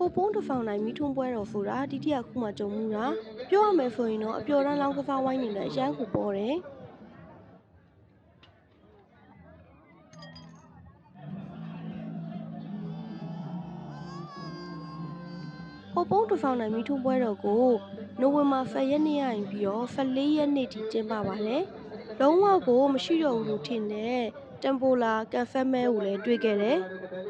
ဟိုပုံးတစ်ဖောင်နိုင်မိထုံးပွဲတော်ဖူတာတိတိယခုမှကြုံမှုတာပြောရမယ်ဆိုရင်တော့အပျော်ရမ်းလောင်းကစားဝိုင်းနေတဲ့အရန်ကိုပေါ်တယ်ဟိုပုံးတစ်ဖောင်နိုင်မိထုံးပွဲတော်ကိုနိုဝင်ဘာ10ရက်နေ့ရရင်ပြီးတော့14ရက်နေ့ထိကျင်းပပါတယ်လုံးဝကိုမရှိတော့ဘူးလို့ထင်တယ် တမ်ပိုလာကန်ဖဲမဲကိုလည်းတွေ့ခဲ့တယ်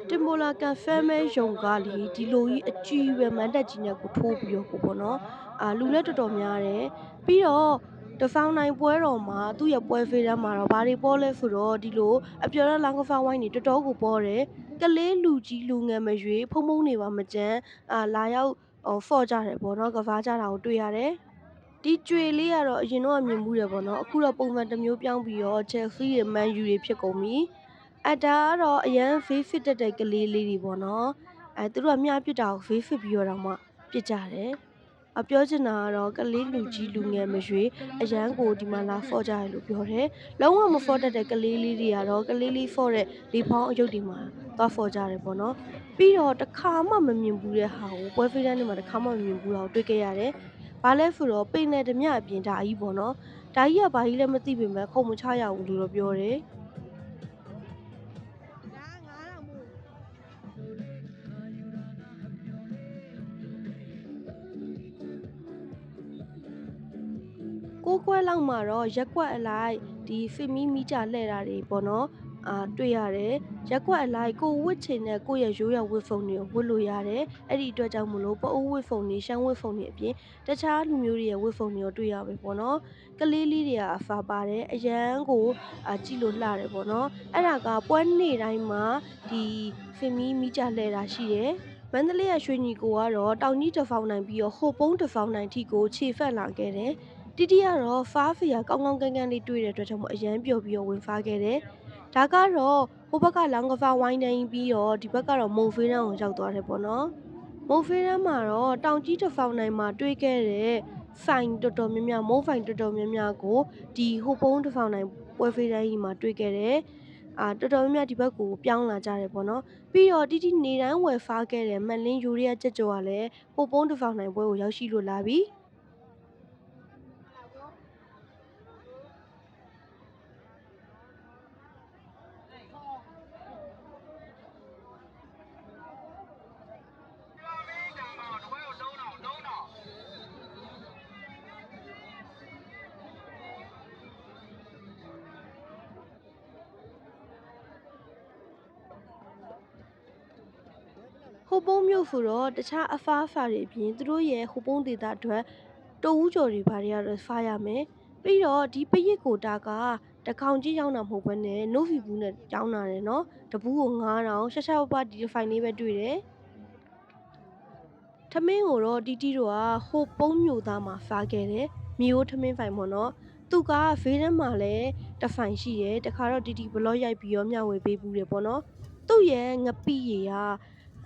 တင်မိုလာကန်ဖဲမဲယုံကားလီဒီလိုကြီးအကြီးပဲမန်တက်ကြီးနဲ့ကိုထိုးပြီးတော့ကိုပေါ့နော်အာလူလည်းတော်တော်များတယ်ပြီးတော့တဖောင်းနိုင်ပွဲတော်မှာသူ့ရဲ့ပွဲဖေးတန်းမှာတော့ဘာတွေပေါ်လဲဆိုတော့ဒီလိုအပြော်ရလောင်းကဖားဝိုင်းတွေတော်တော်ကိုပေါ်တယ်ကလေးလူကြီးလူငယ်မရွေးဖုံဖုံနေပါမကြမ်းအာလာရောက်ဟိုဖော့ကြတယ်ပေါ့နော်ကဖားကြတာကိုတွေ့ရတယ် ဒီကြွေလေးကတော့အရင်တော့မြင်မှုတယ်ပေါ့နော်အခုတော့ပုံမှန်တစ်မျိုးပြောင်းပြီးတော့ Chelsea ရဲ့ Man U တွေဖြစ်ကုန်ပြီအဒါကတော့အရန်ဖေးဖစ်တက်တဲ့ကလေးလေးတွေပေါ့နော်အဲသူတို့ကမြပြစ်တာကိုဖေးဖစ်ပြီးတော့မှပြစ်ကြတယ်အပြောချင်တာကတော့ကလေးလူကြီးလူငယ်မရွေးအရန်ကိုဒီမှာလာဖော့ကြရလို့ပြောတယ်လုံးဝမဖော့တတ်တဲ့ကလေးလေးတွေကတော့ကလေးလေးဖော့တဲ့လေဖောင်းအယုတ်တွေမှာသွားဖော့ကြတယ်ပေါ့နော်ပြီးတော့တစ်ခါမှမမြင်ဘူးတဲ့ဟာကိုပွဲဖေးတန်းတွေမှာတစ်ခါမှမမြင်ဘူးတော့တွေ့ခဲ့ရတယ် ဘာလဲဆိုတော့ပိန်နဲ့ဓမြအပြင်ဒါကြီးပေါ့နော်ဒါကြီးကဘာကြီးလဲမသိပေမဲ့ခုံမချရဘူးလို့တော့ပြောတယ်ဒါ9000မို့ကိုးကွဲလောက်မှာတော့ရက်ကွက်အလိုက်ဒီဖီမီမီကြလှဲ့တာတွေပေါ့နော် အာတွေ့ရတယ်ရက်ကွက်အလိုက်ကိုဝစ်ချင်တဲ့ကိုယ့်ရဲ့ရိုးရဝစ်ဖုံတွေကိုဝစ်လို့ရတယ်အဲ့ဒီအတွက်ကြောင့်မလို့ပအိုးဝစ်ဖုံတွေရှမ်းဝစ်ဖုံတွေအပြင်တခြားလူမျိုးတွေရဲ့ဝစ်ဖုံတွေကိုတွေ့ရပြီပေါ့နော်ကလေးလေးတွေကအဖာပါတယ်အရန်ကိုအာကြည့်လို့လှတယ်ပေါ့နော်အဲ့ဒါကပွဲနေ့တိုင်းမှာဒီဖီမီမီကြလှဲ့တာရှိတယ်မန္တလေးရရွှေညီကိုကတော့တောင်ကြီးတစ်ဖောင်နိုင်ပြီးတော့ဟိုပုံးတစ်ဖောင်နိုင်ထိကိုခြေဖက်လာခဲ့တယ်တီတီကတော့ဖားဖီယာကောင်းကောင်းကန်းကန်းလေးတွေ့တဲ့အတွက်ကြောင့်မို့အရန်ပျော်ပြီးတော့ဝင်ဖားခဲ့တယ်။ ဒါကတော့ဟိုဘက်ကလောင်းကဖားဝိုင်းတိုင်းပြီးတော့ဒီဘက်ကတော့မုံဖေးတန်းကိုရောက်သွားတယ်ပေါ့နော်။မုံဖေးတန်းမှာတော့တောင်ကြီးတစ်ဖောင်နိုင်မှာတွေ့ခဲ့တဲ့ဖိုင်တော်တော်များများမုံဖိုင်တော်တော်များများကိုဒီဟိုပုံးတစ်ဖောင်နိုင်ပွဲဖေးတန်းကြီးမှာတွေ့ခဲ့တယ်။အာတော်တော်များများဒီဘက်ကိုပြောင်းလာကြတယ်ပေါ့နော်။ပြီးတော့တီတီနေတိုင်းဝယ်ဖားခဲ့တဲ့မန်လင်းယူရီးယားကြက်ကြော်ကလည်းဟိုပုံးတစ်ဖောင်နိုင်ပွဲကိုရောက်ရှိလို့လာပြီ။ ဟိုပုံးမြို့ဆိုတော့တခြားအဖားအဖာတွေအပြင်သူတို့ရဲ့ဟိုပုံးဒေတာအတွက်တိုးဦးကျော်တွေဘာတွေကတော့ဖားရမယ်ပြီးတော့ဒီပရစ်ကိုတာကတကောင်ကြီးရောက်တာမဟုတ်ဘဲနဲ့နို့ဖီဘူးနဲ့ကြောင်းတာတယ်နော်တပူးကို9000ရှာရှာပပဒီဖိုင်လေးပဲတွေ့တယ်ထမင်းကိုတော့တီတီတို့ကဟိုပုံးမြို့သားမှာဖားခဲ့တယ်မြို့ထမင်းဖိုင်ပေါ့နော်သူကဖေးထဲမှာလည်းတဖိုင်ရှိတယ်တခါတော့တီတီဘလော့ရိုက်ပြီးရောမျှဝေပေးဘူးတယ်ပေါ့နော်သူ့ရဲ့ငပိရီက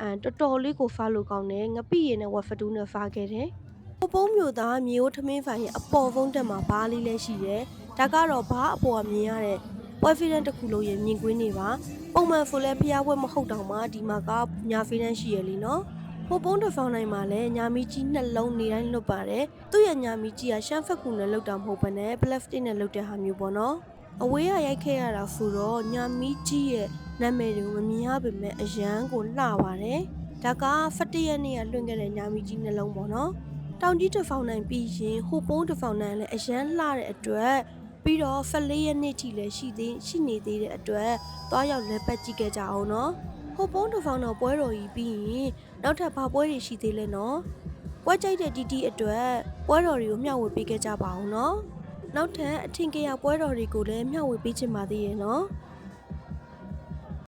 အဲတော်တော်လေးကိုဖားလို့ကောင်းတယ်ငပိရည်နဲ့ဝက်ဖတူးနဲ့ဖားခဲ့တယ်။ဟိုပုံးမျိုးသားမြေအိုးထမင်းဖိုင်ရဲ့အပေါ်ဖုံးတက်မှာဘားလေးလည်းရှိတယ်။ဒါကတော့ဘားအပေါ်ကမြင်ရတဲ့ပွဲဖီဒန်တစ်ခုလုံးရဲ့မြင်ကွင်းနေပါ။ပုံမှန်ဖူလဲဖျားပွဲမဟုတ်တော့မှဒီမှာကညာဖီဒန်ရှိရလीနော်။ဟိုပုံးတစ်ဖောင်းနိုင်မှာလဲညာမီကြီးနှလုံးနေတိုင်းလွတ်ပါတယ်။သူ့ရဲ့ညာမီကြီးကရှမ်းဖက်ကူနဲ့လောက်တာမဟုတ်ဘဲနဲ့ပလက်စတစ်နဲ့လောက်တဲ့ဟာမျိုးပေါ့နော်။ အဝေးကရိုက်ခဲ့ရတာဆိုတော့ညာမီကြီးရဲ့နာမည်တွေကိုမမြင်ရပေမဲ့အရန်ကိုလှပါတယ်။ဒါကဖတ်တရက်နေ့ကလွှင့်ခဲ့တဲ့ညာမီကြီးနှလုံးပေါ့နော်တောင်ကြီးတစ်ဖောင်နိုင်ပြီးရင်ဟိုပုံးတစ်ဖောင်နိုင်လည်းအရန်လှတဲ့အတွက်ပြီးတော့ဖလေးရက်နေ့ထိလည်းရှိသေးရှိနေသေးတဲ့အတွက်သွားရောက်လဲပတ်ကြည့်ခဲ့ကြအောင်နော်ဟိုပုံးတစ်ဖောင်တော့ပွဲတော်ကြီးပြီးရင်နောက်ထပ်ဘာပွဲတွေရှိသေးလဲနော်ပွဲကြိုက်တဲ့တီတီအတွက်ပွဲတော်တွေကိုမျှဝေပေးခဲ့ကြပါအောင်နော် နောက်ထပ်အထင်ကြီးရပွဲတော်တွေကိုလည်းမျှဝေပေးချင်ပါသေးရဲ့နော်